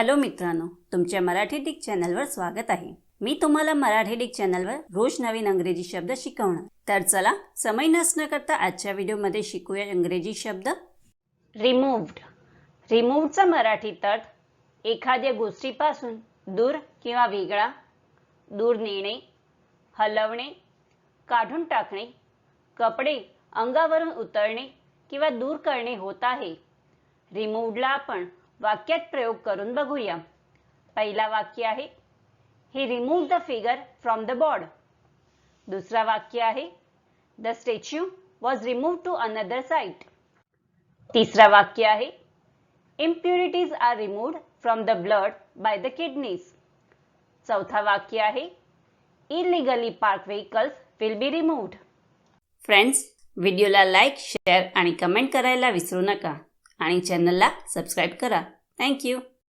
Hello मित्रांनो तुमच्या Marathi Dick चॅनलवर स्वागत आहे. मी तुम्हाला मराठी डिक चॅनलवर रोज नवीन अंग्रेजी शब्द शिकवणार. तर चला समय नसणं करता आजच्या व्हिडिओमध्ये शिकूया इंग्रजी शब्द. रिमूव्ड रिमूव्हचा मराठी तर्थ एखाद्या गोष्टीपासून दूर किंवा वेगळा दूर नेणे हलवणे काढून टाकणे कपडे अंगावरून उतरणे किंवा दूर करणे होत आहे. रिमूव्हला आपण वाक्यात प्रयोग करून बघूया. पहिला वाक्य आहे ही remove the figure from the board दुसरा वाक्य आहे the statue was remove to another site तिसरा वाक्य आहे impurities are removed from the blood by the kidneys चौथा वाक्य आहे illegally park vehicles will be removed friends व्हिडिओला लाईक शेअर आणि कमेंट करायला विसरू नका. आणि चॅनलला सबस्क्राईब करा. Thank you.